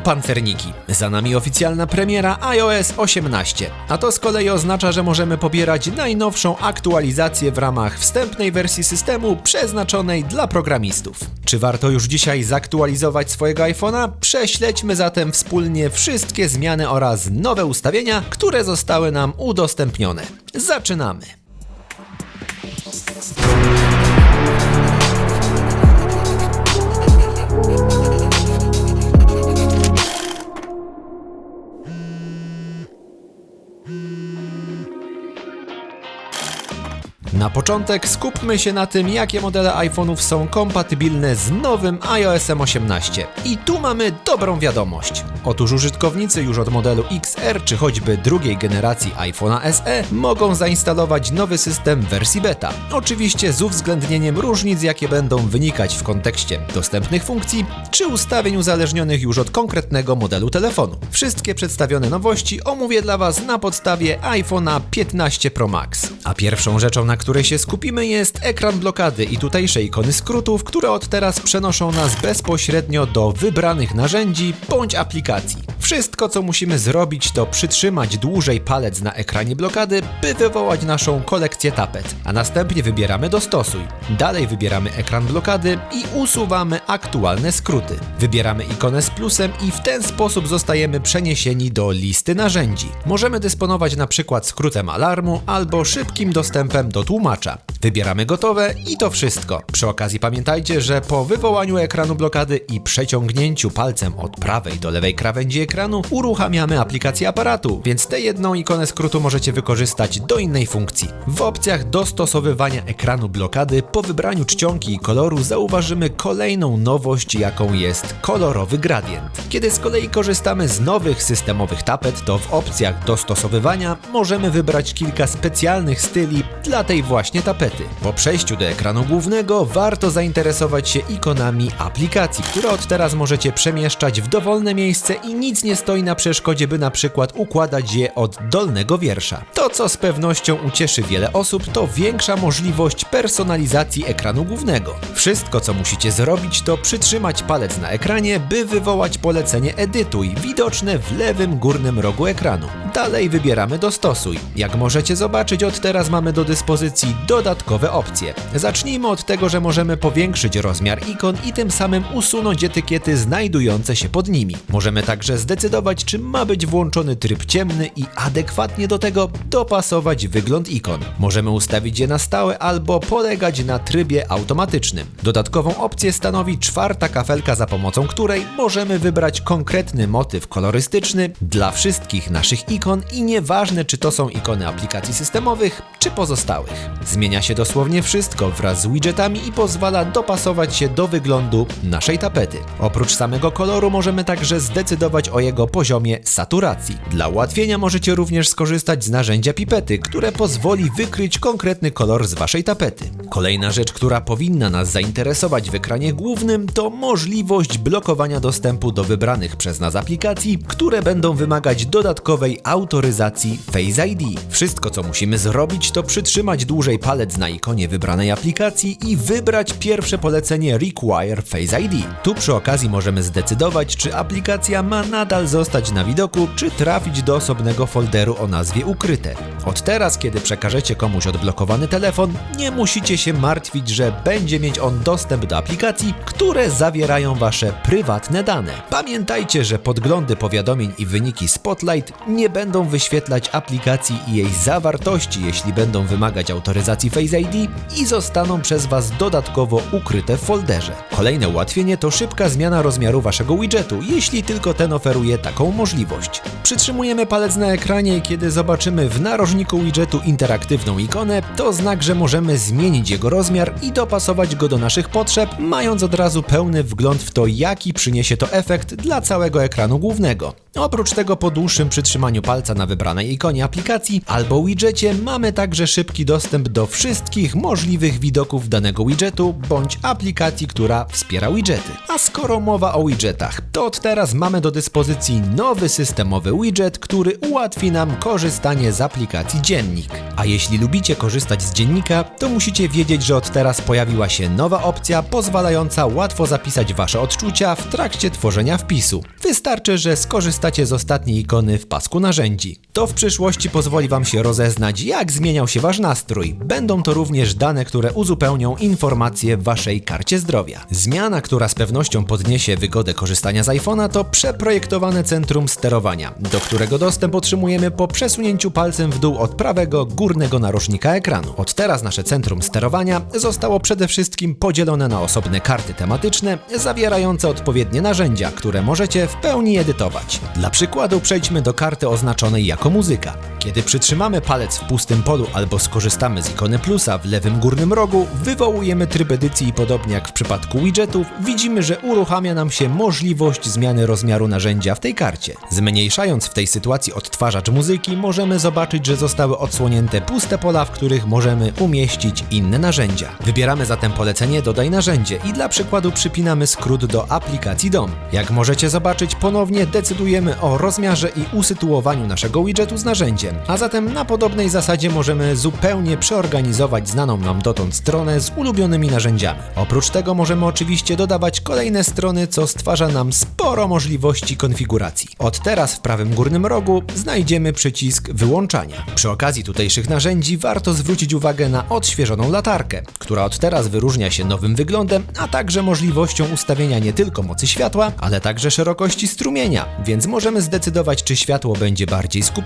pancerniki. Za nami oficjalna premiera iOS 18, a to z kolei oznacza, że możemy pobierać najnowszą aktualizację w ramach wstępnej wersji systemu przeznaczonej dla programistów. Czy warto już dzisiaj zaktualizować swojego iPhone'a? Prześledźmy zatem wspólnie wszystkie zmiany oraz nowe ustawienia, które zostały nam udostępnione. Zaczynamy! Na początek skupmy się na tym, jakie modele iPhone'ów są kompatybilne z nowym iOSem 18. I tu mamy dobrą wiadomość. Otóż użytkownicy już od modelu XR czy choćby drugiej generacji iPhone'a SE mogą zainstalować nowy system w wersji beta. Oczywiście z uwzględnieniem różnic, jakie będą wynikać w kontekście dostępnych funkcji czy ustawień uzależnionych już od konkretnego modelu telefonu. Wszystkie przedstawione nowości omówię dla Was na podstawie iPhone'a 15 Pro Max. A pierwszą rzeczą, na której się skupimy jest ekran blokady i tutejsze ikony skrótów, które od teraz przenoszą nas bezpośrednio do wybranych narzędzi bądź aplikacji. Wszystko, co musimy zrobić, to przytrzymać dłużej palec na ekranie blokady, by wywołać naszą kolekcję tapet, a następnie wybieramy Dostosuj. Dalej wybieramy ekran blokady i usuwamy aktualne skróty. Wybieramy ikonę z plusem i w ten sposób zostajemy przeniesieni do listy narzędzi. Możemy dysponować na przykład skrótem alarmu albo szybkim dostępem do tłumacza. Wybieramy gotowe i to wszystko. Przy okazji pamiętajcie, że po wywołaniu ekranu blokady i przeciągnięciu palcem od prawej do lewej krawędzi ekranu uruchamiamy aplikację aparatu, więc tę jedną ikonę skrótu możecie wykorzystać do innej funkcji. W opcjach dostosowywania ekranu blokady po wybraniu czcionki i koloru zauważymy kolejną nowość, jaką jest kolorowy gradient. Kiedy z kolei korzystamy z nowych systemowych tapet, to w opcjach dostosowywania możemy wybrać kilka specjalnych styli dla tej właśnie tapety. Po przejściu do ekranu głównego warto zainteresować się ikonami aplikacji, które od teraz możecie przemieszczać w dowolne miejsce i nic nie stoi na przeszkodzie, by na przykład układać je od dolnego wiersza. To, co z pewnością ucieszy wiele osób, to większa możliwość personalizacji ekranu głównego. Wszystko, co musicie zrobić, to przytrzymać palec na ekranie, by wywołać polecenie Edytuj, widoczne w lewym górnym rogu ekranu. Dalej wybieramy Dostosuj. Jak możecie zobaczyć, od teraz mamy do dyspozycji dodatkowe opcje. Zacznijmy od tego, że możemy powiększyć rozmiar ikon i tym samym usunąć etykiety znajdujące się pod nimi. Możemy także zdecydować, czy ma być włączony tryb ciemny i adekwatnie do tego dopasować wygląd ikon. Możemy ustawić je na stałe albo polegać na trybie automatycznym. Dodatkową opcję stanowi czwarta kafelka, za pomocą której możemy wybrać konkretny motyw kolorystyczny dla wszystkich naszych ikon i nieważne, czy to są ikony aplikacji systemowych, czy pozostałych. Zmienia się dosłownie wszystko wraz z widgetami i pozwala dopasować się do wyglądu naszej tapety. Oprócz samego koloru możemy także zdecydować o jego poziomie saturacji. Dla ułatwienia możecie również skorzystać z narzędzia pipety, które pozwoli wykryć konkretny kolor z waszej tapety. Kolejna rzecz, która powinna nas zainteresować w ekranie głównym, to możliwość blokowania dostępu do wybranych przez nas aplikacji, które będą wymagać dodatkowej autoryzacji Face ID. Wszystko, co musimy zrobić, to przytrzymać dłużej palec na ikonie wybranej aplikacji i wybrać pierwsze polecenie Require Face ID. Tu przy okazji możemy zdecydować, czy aplikacja ma nadal zostać na widoku, czy trafić do osobnego folderu o nazwie ukryte. Od teraz, kiedy przekażecie komuś odblokowany telefon, nie musicie się martwić, że będzie mieć on dostęp do aplikacji, które zawierają wasze prywatne dane. Pamiętajcie, że podglądy powiadomień i wyniki Spotlight nie będą wyświetlać aplikacji i jej zawartości, jeśli będą wymagać autoryzacji Face ID i zostaną przez Was dodatkowo ukryte w folderze. Kolejne ułatwienie to szybka zmiana rozmiaru Waszego widgetu, jeśli tylko ten oferuje taką możliwość. Przytrzymujemy palec na ekranie i kiedy zobaczymy w narożniku widgetu interaktywną ikonę, to znak, że możemy zmienić jego rozmiar i dopasować go do naszych potrzeb, mając od razu pełny wgląd w to, jaki przyniesie to efekt dla całego ekranu głównego. Oprócz tego po dłuższym przytrzymaniu palca na wybranej ikonie aplikacji albo widgetie mamy także szybki dostęp do wszystkich możliwych widoków danego widgetu bądź aplikacji, która wspiera widgety. A skoro mowa o widgetach, to od teraz mamy do dyspozycji nowy systemowy widget, który ułatwi nam korzystanie z aplikacji Dziennik. A jeśli lubicie korzystać z dziennika, to musicie wiedzieć, że od teraz pojawiła się nowa opcja pozwalająca łatwo zapisać wasze odczucia w trakcie tworzenia wpisu. Wystarczy, że skorzystacie z ostatniej ikony w pasku narzędzi. To w przyszłości pozwoli wam się rozeznać, jak zmieniał się wasz nastrój. Będą to również dane, które uzupełnią informacje w waszej karcie zdrowia. Zmiana, która z pewnością podniesie wygodę korzystania z iPhone'a, to przeprojektowane centrum sterowania, do którego dostęp otrzymujemy po przesunięciu palcem w dół od prawego górnego narożnika ekranu. Od teraz nasze centrum sterowania zostało przede wszystkim podzielone na osobne karty tematyczne, zawierające odpowiednie narzędzia, które możecie w pełni edytować. Dla przykładu przejdźmy do karty oznaczonej jako muzyka. Kiedy przytrzymamy palec w pustym polu albo skorzystamy z ikony plusa w lewym górnym rogu, wywołujemy tryb edycji i podobnie jak w przypadku widgetów, widzimy, że uruchamia nam się możliwość zmiany rozmiaru narzędzia w tej karcie. Zmniejszając w tej sytuacji odtwarzacz muzyki, możemy zobaczyć, że zostały odsłonięte puste pola, w których możemy umieścić inne narzędzia. Wybieramy zatem polecenie Dodaj narzędzie i dla przykładu przypinamy skrót do aplikacji DOM. Jak możecie zobaczyć, ponownie decydujemy o rozmiarze i usytuowaniu naszego widgetu z narzędziem, a zatem na podobnej zasadzie możemy zupełnie przeorganizować znaną nam dotąd stronę z ulubionymi narzędziami. Oprócz tego możemy oczywiście dodawać kolejne strony, co stwarza nam sporo możliwości konfiguracji. Od teraz w prawym górnym rogu znajdziemy przycisk wyłączania. Przy okazji tutejszych narzędzi warto zwrócić uwagę na odświeżoną latarkę, która od teraz wyróżnia się nowym wyglądem, a także możliwością ustawienia nie tylko mocy światła, ale także szerokości strumienia, więc możemy zdecydować, czy światło będzie bardziej skupione,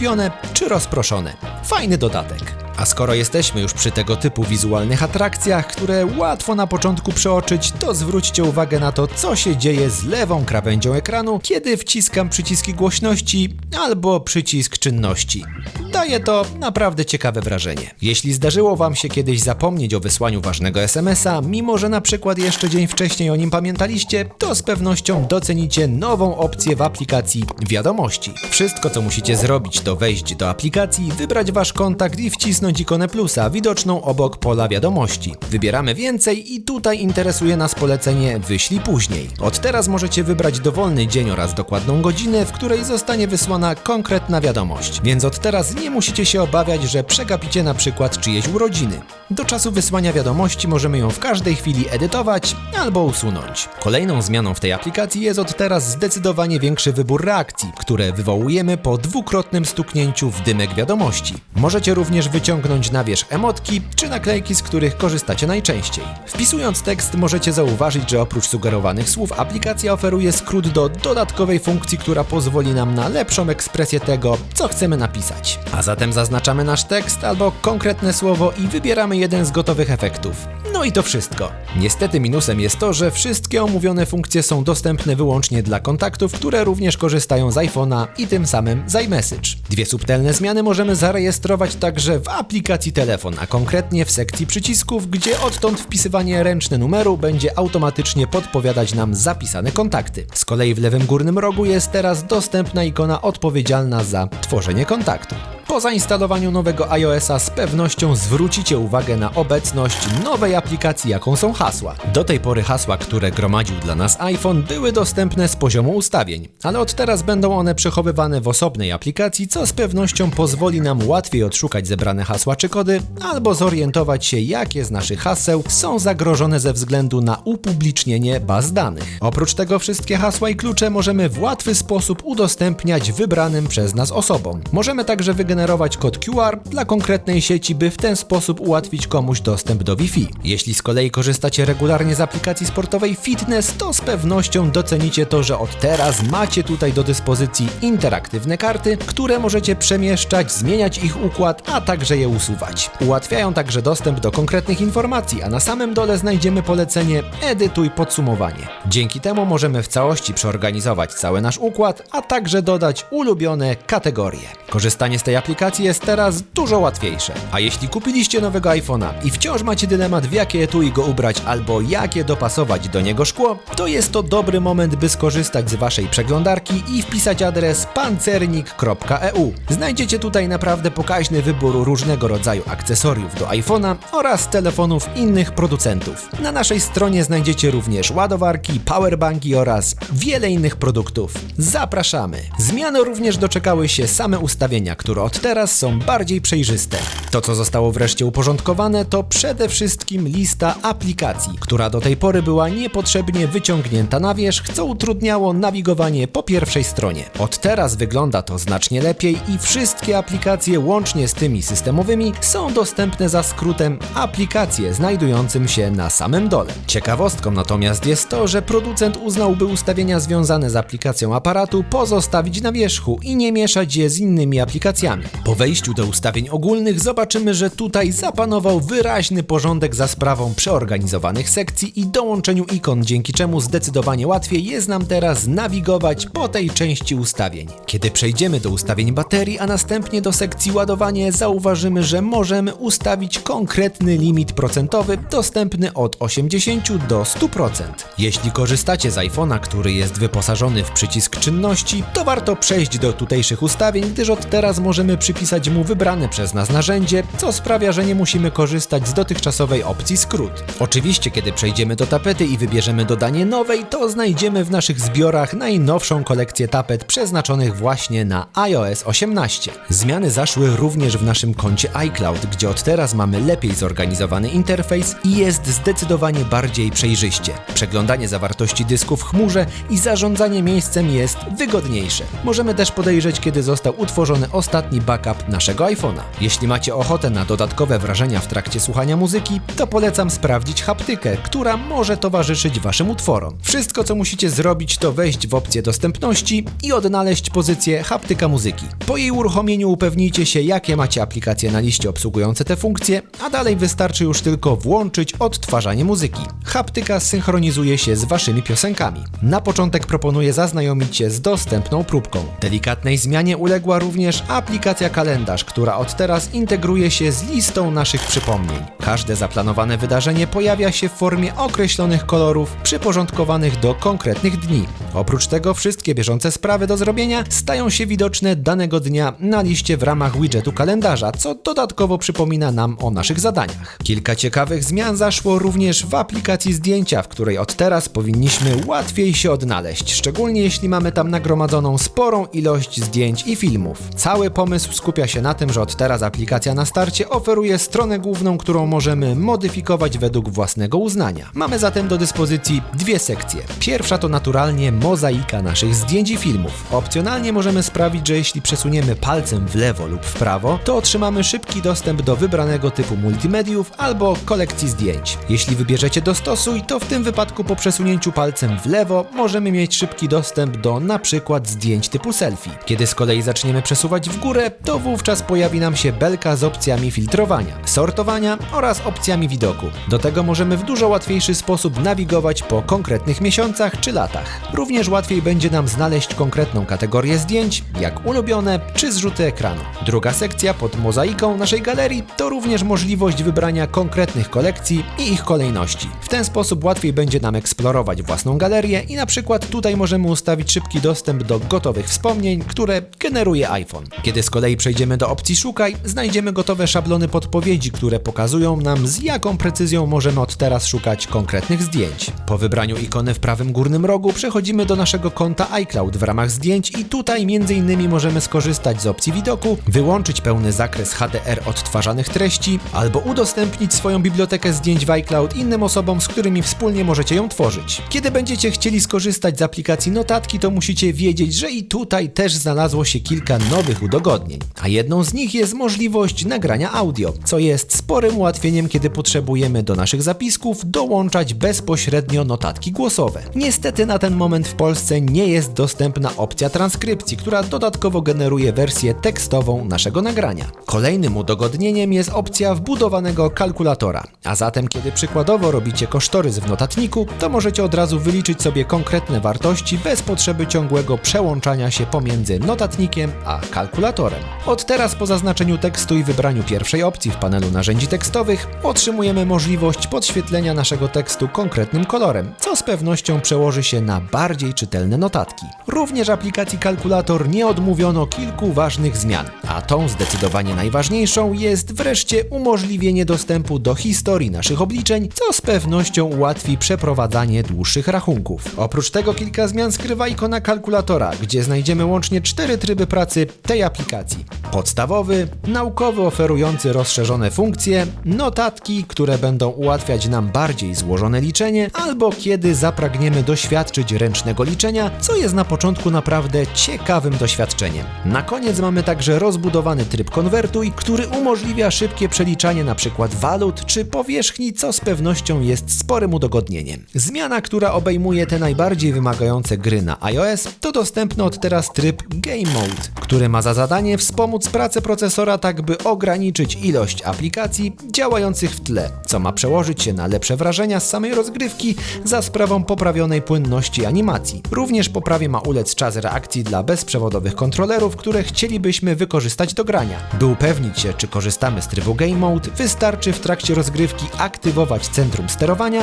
czy rozproszone. Fajny dodatek. A skoro jesteśmy już przy tego typu wizualnych atrakcjach, które łatwo na początku przeoczyć, to zwróćcie uwagę na to, co się dzieje z lewą krawędzią ekranu, kiedy wciskam przyciski głośności albo przycisk czynności. Daje to naprawdę ciekawe wrażenie. Jeśli zdarzyło Wam się kiedyś zapomnieć o wysłaniu ważnego SMS-a, mimo że na przykład jeszcze dzień wcześniej o nim pamiętaliście, to z pewnością docenicie nową opcję w aplikacji Wiadomości. Wszystko, co musicie zrobić, to wejść do aplikacji, wybrać Wasz kontakt i wcisnąć ikonę plusa widoczną obok pola Wiadomości. Wybieramy więcej i tutaj interesuje nas polecenie Wyślij później. Od teraz możecie wybrać dowolny dzień oraz dokładną godzinę, w której zostanie wysłana konkretna wiadomość. Więc od teraz nie musicie się obawiać, że przegapicie na przykład czyjeś urodziny. Do czasu wysłania wiadomości możemy ją w każdej chwili edytować albo usunąć. Kolejną zmianą w tej aplikacji jest od teraz zdecydowanie większy wybór reakcji, które wywołujemy po dwukrotnym stuknięciu w dymek wiadomości. Możecie również wyciągnąć na wierzch emotki czy naklejki, z których korzystacie najczęściej. Wpisując tekst możecie zauważyć, że oprócz sugerowanych słów aplikacja oferuje skrót do dodatkowej funkcji, która pozwoli nam na lepszą ekspresję tego, co chcemy napisać. A zatem zaznaczamy nasz tekst albo konkretne słowo i wybieramy jeden z gotowych efektów. No i to wszystko. Niestety minusem jest to, że wszystkie omówione funkcje są dostępne wyłącznie dla kontaktów, które również korzystają z iPhone'a i tym samym z iMessage. Dwie subtelne zmiany możemy zarejestrować także w aplikacji telefon, a konkretnie w sekcji przycisków, gdzie odtąd wpisywanie ręczne numeru będzie automatycznie podpowiadać nam zapisane kontakty. Z kolei w lewym górnym rogu jest teraz dostępna ikona odpowiedzialna za tworzenie kontaktu. Po zainstalowaniu nowego iOS-a z pewnością zwrócicie uwagę na obecność nowej aplikacji, jaką są hasła. Do tej pory hasła, które gromadził dla nas iPhone, były dostępne z poziomu ustawień, ale od teraz będą one przechowywane w osobnej aplikacji, co z pewnością pozwoli nam łatwiej odszukać zebrane hasła czy kody, albo zorientować się, jakie z naszych haseł są zagrożone ze względu na upublicznienie baz danych. Oprócz tego wszystkie hasła i klucze możemy w łatwy sposób udostępniać wybranym przez nas osobom. Możemy także wygenerować kod QR dla konkretnej sieci, by w ten sposób ułatwić komuś dostęp do Wi-Fi. Jeśli z kolei korzystacie regularnie z aplikacji sportowej Fitness, to z pewnością docenicie to, że od teraz macie tutaj do dyspozycji interaktywne karty, które możecie przemieszczać, zmieniać ich układ, a także je usuwać. Ułatwiają także dostęp do konkretnych informacji, a na samym dole znajdziemy polecenie Edytuj podsumowanie. Dzięki temu możemy w całości przeorganizować cały nasz układ, a także dodać ulubione kategorie. Korzystanie z tej aplikacji jest teraz dużo łatwiejsze. A jeśli kupiliście nowego iPhone'a i wciąż macie dylemat w jakie etui go ubrać albo jakie dopasować do niego szkło, to jest to dobry moment, by skorzystać z waszej przeglądarki i wpisać adres pancernik.eu. Znajdziecie tutaj naprawdę pokaźny wybór różnego rodzaju akcesoriów do iPhone'a oraz telefonów innych producentów. Na naszej stronie znajdziecie również ładowarki, powerbanki oraz wiele innych produktów. Zapraszamy! Zmiany również doczekały się same ustawienia, które od teraz są bardziej przejrzyste. To, co zostało wreszcie uporządkowane, to przede wszystkim lista aplikacji, która do tej pory była niepotrzebnie wyciągnięta na wierzch, co utrudniało nawigowanie po pierwszej stronie. Od teraz wygląda to znacznie lepiej i wszystkie aplikacje łącznie z tymi systemowymi są dostępne za skrótem aplikacje znajdującym się na samym dole. Ciekawostką natomiast jest to, że producent uznał, by ustawienia związane z aplikacją aparatu pozostawić na wierzchu i nie mieszać je z innymi aplikacjami. Po wejściu do ustawień ogólnych zobaczymy, że tutaj zapanował wyraźny porządek za sprawą przeorganizowanych sekcji i dołączeniu ikon, dzięki czemu zdecydowanie łatwiej jest nam teraz nawigować po tej części ustawień. Kiedy przejdziemy do ustawień baterii, a następnie do sekcji ładowanie, zauważymy, że możemy ustawić konkretny limit procentowy dostępny od 80 do 100%. Jeśli korzystacie z iPhone'a, który jest wyposażony w przycisk czynności, to warto przejść do tutejszych ustawień, gdyż od teraz możemy przypisać mu wybrane przez nas narzędzie, co sprawia, że nie musimy korzystać z dotychczasowej opcji skrót. Oczywiście, kiedy przejdziemy do tapety i wybierzemy dodanie nowej, to znajdziemy w naszych zbiorach najnowszą kolekcję tapet przeznaczonych właśnie na iOS 18. Zmiany zaszły również w naszym koncie iCloud, gdzie od teraz mamy lepiej zorganizowany interfejs i jest zdecydowanie bardziej przejrzyście. Przeglądanie zawartości dysku w chmurze i zarządzanie miejscem jest wygodniejsze. Możemy też podejrzeć, kiedy został utworzony ostatni backup naszego iPhone'a. Jeśli macie ochotę na dodatkowe wrażenia w trakcie słuchania muzyki, to polecam sprawdzić haptykę, która może towarzyszyć waszym utworom. Wszystko, co musicie zrobić, to wejść w opcję dostępności i odnaleźć pozycję haptyka muzyki. Po jej uruchomieniu upewnijcie się, jakie macie aplikacje na liście obsługujące te funkcje, a dalej wystarczy już tylko włączyć odtwarzanie muzyki. Haptyka synchronizuje się z waszymi piosenkami. Na początek proponuję zaznajomić się z dostępną próbką. Delikatnej zmianie uległa również aplikacja kalendarz, która od teraz integruje się z listą naszych przypomnień. Każde zaplanowane wydarzenie pojawia się w formie określonych kolorów przyporządkowanych do konkretnych dni. Oprócz tego wszystkie bieżące sprawy do zrobienia stają się widoczne danego dnia na liście w ramach widgetu kalendarza, co dodatkowo przypomina nam o naszych zadaniach. Kilka ciekawych zmian zaszło również w aplikacji zdjęcia, w której od teraz powinniśmy łatwiej się odnaleźć, szczególnie jeśli mamy tam nagromadzoną sporą ilość zdjęć i filmów. Cały pomysł skupia się na tym, że od teraz aplikacja na starcie oferuje stronę główną, którą możemy modyfikować według własnego uznania. Mamy zatem do dyspozycji dwie sekcje. Pierwsza to naturalnie mozaika naszych zdjęć i filmów. Opcjonalnie możemy sprawić, że jeśli przesuniemy palcem w lewo lub w prawo, to otrzymamy szybki dostęp do wybranego typu multimediów albo kolekcji zdjęć. Jeśli wybierzecie dostosuj, to w tym wypadku po przesunięciu palcem w lewo możemy mieć szybki dostęp do na przykład zdjęć typu selfie. Kiedy z kolei zaczniemy przesuwać w górę, to wówczas pojawi nam się belka z opcjami filtrowania, sortowania oraz opcjami widoku. Do tego możemy w dużo łatwiejszy sposób nawigować po konkretnych miesiącach czy latach. Również łatwiej będzie nam znaleźć konkretną kategorię zdjęć, jak ulubione czy zrzuty ekranu. Druga sekcja pod mozaiką naszej galerii to również możliwość wybrania konkretnych kolekcji i ich kolejności. Ten sposób łatwiej będzie nam eksplorować własną galerię i na przykład tutaj możemy ustawić szybki dostęp do gotowych wspomnień, które generuje iPhone. Kiedy z kolei przejdziemy do opcji szukaj, znajdziemy gotowe szablony podpowiedzi, które pokazują nam z jaką precyzją możemy od teraz szukać konkretnych zdjęć. Po wybraniu ikony w prawym górnym rogu przechodzimy do naszego konta iCloud w ramach zdjęć i tutaj m.in. możemy skorzystać z opcji widoku, wyłączyć pełny zakres HDR odtwarzanych treści albo udostępnić swoją bibliotekę zdjęć w iCloud innym osobom, z którymi wspólnie możecie ją tworzyć. Kiedy będziecie chcieli skorzystać z aplikacji notatki, to musicie wiedzieć, że i tutaj też znalazło się kilka nowych udogodnień, a jedną z nich jest możliwość nagrania audio, co jest sporym ułatwieniem, kiedy potrzebujemy do naszych zapisków dołączać bezpośrednio notatki głosowe. Niestety na ten moment w Polsce nie jest dostępna opcja transkrypcji, która dodatkowo generuje wersję tekstową naszego nagrania. Kolejnym udogodnieniem jest opcja wbudowanego kalkulatora, a zatem kiedy przykładowo robicie kosztorys w notatniku, to możecie od razu wyliczyć sobie konkretne wartości bez potrzeby ciągłego przełączania się pomiędzy notatnikiem a kalkulatorem. Od teraz po zaznaczeniu tekstu i wybraniu pierwszej opcji w panelu narzędzi tekstowych otrzymujemy możliwość podświetlenia naszego tekstu konkretnym kolorem, co z pewnością przełoży się na bardziej czytelne notatki. Również aplikacji kalkulator nie odmówiono kilku ważnych zmian, a tą zdecydowanie najważniejszą jest wreszcie umożliwienie dostępu do historii naszych obliczeń, co z pewnością ułatwi przeprowadzanie dłuższych rachunków. Oprócz tego kilka zmian skrywa ikona kalkulatora, gdzie znajdziemy łącznie cztery tryby pracy tej aplikacji. Podstawowy, naukowy oferujący rozszerzone funkcje, notatki, które będą ułatwiać nam bardziej złożone liczenie, albo kiedy zapragniemy doświadczyć ręcznego liczenia, co jest na początku naprawdę ciekawym doświadczeniem. Na koniec mamy także rozbudowany tryb konwertuj, który umożliwia szybkie przeliczanie np. walut czy powierzchni, co z pewnością jest sporym udogodnieniem. Zmiana, która obejmuje te najbardziej wymagające gry na iOS, to dostępny od teraz tryb Game Mode, który ma za zadanie wspomóc pracę procesora tak, by ograniczyć ilość aplikacji działających w tle, co ma przełożyć się na lepsze wrażenia z samej rozgrywki za sprawą poprawionej płynności animacji. Również poprawie ma ulec czas reakcji dla bezprzewodowych kontrolerów, które chcielibyśmy wykorzystać do grania. By upewnić się, czy korzystamy z trybu Game Mode, wystarczy w trakcie rozgrywki aktywować centrum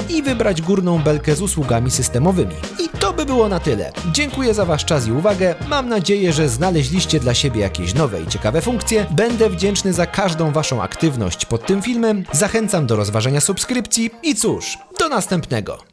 i wybrać górną belkę z usługami systemowymi. I to by było na tyle. Dziękuję za Wasz czas i uwagę. Mam nadzieję, że znaleźliście dla siebie jakieś nowe i ciekawe funkcje. Będę wdzięczny za każdą Waszą aktywność pod tym filmem. Zachęcam do rozważenia subskrypcji i cóż, do następnego.